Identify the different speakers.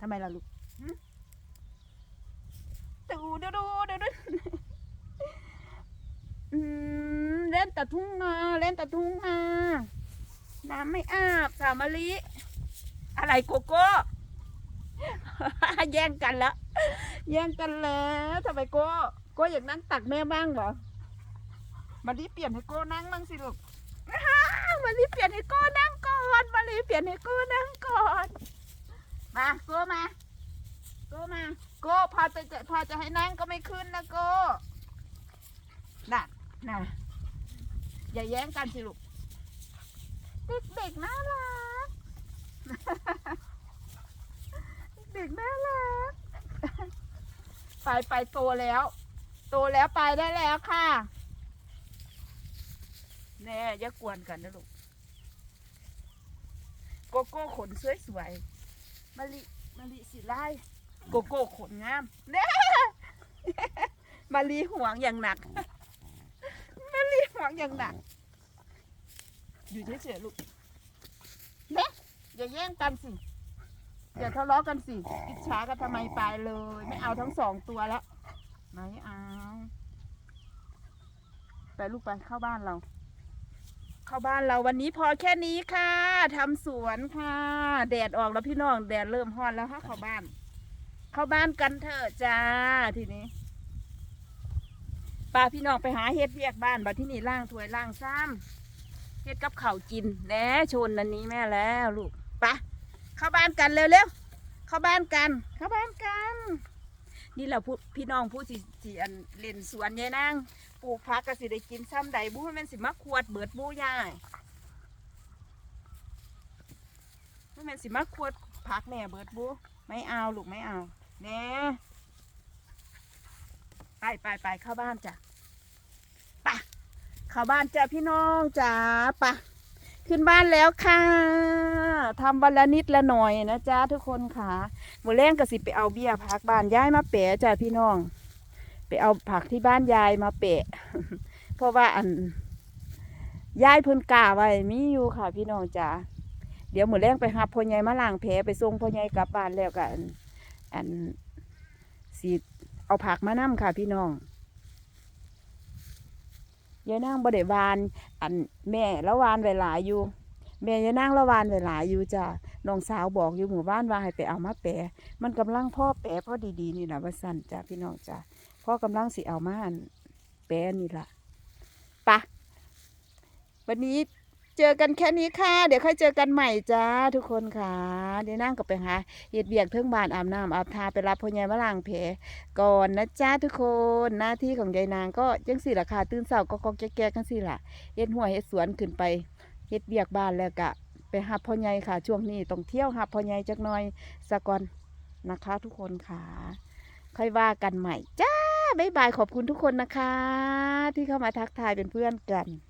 Speaker 1: ทำไมล่ะลูกดูดูดูดูดูเล่นตะทุ่งนาเล่นตะทุ่งนาน้ำไม่อาบสามะลิอะไรโกโก้แย่งกันแล้วแย่งกันแล้วทำไมโก้โก้อยากนั่งตักแม่บ้างเหรอมารีเปลี่ยนให้โก้นั่งบ้างสิลูกมารีเปลี่ยนให้โก้นั่งก่อนมารีเปลี่ยนให้โก้นั่ง มาโก้มาโก้มาโก้พอจะจะพอจะให้นั่งก็ไม่ขึ้นนะโก้น่ะน่ะอย่าแย่งกันสิลูกเด็กๆน่ารักเด็กน่ารักไปไปโตแล้ว โตแล้วไปได้แล้วค่ะแน่อย่ากวนกันนะลูกโกโก้ขนสวยๆ มะลิมะลิสีไล่โกโก้ขนงามแน่มะลิห่วงอย่างหนักมะลิห่วงอย่างหนัก อยู่เฉยๆลูกเน่อย่าแย่งกันสิอย่าทะเลาะกันสิอิจฉากันทำไมไปเลย ไม่เอาทั้งสองตัวแล้ว ไม่เอา ไปลูกไปเข้าบ้านเรา เข้าบ้านเราวันนี้พอแค่นี้ค่ะทำสวนค่ะ แดดออกแล้วพี่น้องแดดเริ่มฮ้อนแล้วค่ะเข้าบ้าน เข้าบ้านกันเถอะจ้าทีนี้ป้าพี่น้องไปหาเฮ็ดเวียกบ้านบัดที่นี่ล่างถวยล่างซ้ำเฮ็ดกับเข้ากินแหนชนอันนี้แม่แล้วลูกไปะเข้าบ้านกันเร็วๆเข้าบ้านกัน เข้าบ้านกัน นี่แหละผู้พี่น้องผู้สิสิอันเล่นสวนยายนาง ปลูกผักก็สิได้กินซ้ำใดบู้มันสิมาขวดเบิดบู้ยายให้มันสิมาขวดผักแม่เบิดบู้ไม่เอาลูกไม่เอาเน่ไปไปไปเข้าบ้านจ้ะปะเข้าบ้านจ้ะพี่น้องจ้าปะขึ้นบ้านแล้วค่ะทำวันละนิดละหน่อยนะจ้าทุกคนค่ะหมูแรงก็สิไปเอาเบี้ยผักบ้านย้ายมาแปะจ้ะพี่น้อง ไปเอาผักที่บ้านยายมาเปะ เพราะว่าอันยายเพิ่นกาไว้มีอยู่ค่ะ พี่น้องจ๋าเดี๋ยวหมือแรงไปหาพ่อใหญ่มาล้างแผลไปส่งพ่อใหญ่กลับบ้านแล้วกันอันสีเอาผักมานํค่ะ พี่น้องยายนางบ่ได้วาน อันแม่ละวานไว้หลายอยู่ แม่ยายนางละวานไว้หลายอยู่จ้ะน้องสาวบอกอยู่หมู่บ้านว่าให้ไปเอามาแปะมันกำลังพ่อแปะพ่อดีๆนี่แหละว่าสั่นจ้ะพี่น้องจ้ะพ่อกำลังสิเอามาอั่นแปรนี่ล่ะปะวันนี้เจอกันแค่นี้ค่ะ เดี๋ยวค่อยเจอกันใหม่จ้าทุกคนค่ะเดี๋ยวนั่งกับไปหาเห็ดเบียกเทิงบานอาบน้ำอาบทาไปรับพ่อใหญ่มาล้างแผลก่อนนะจ้าทุกคนหน้าที่ของยายนางก็ยังสี่ราคาตื่นเสาก็กอกแก่ๆกันสิล่ะเฮ็ดหัวเฮ็ดสวนขึ้นไปเฮ็ดเบียกบ้านแล้วกะไปหาพ่อใหญ่ค่ะ ช่วงนี้ต้องเที่ยวหาพ่อใหญ่จักหน่อยสะก่อนนะคะ ทุกคนค่ะ ค่อยว่ากันใหม่จ้า บ๊ายบายขอบคุณทุกคนนะคะ ที่เข้ามาทักทายเป็นเพื่อนกัน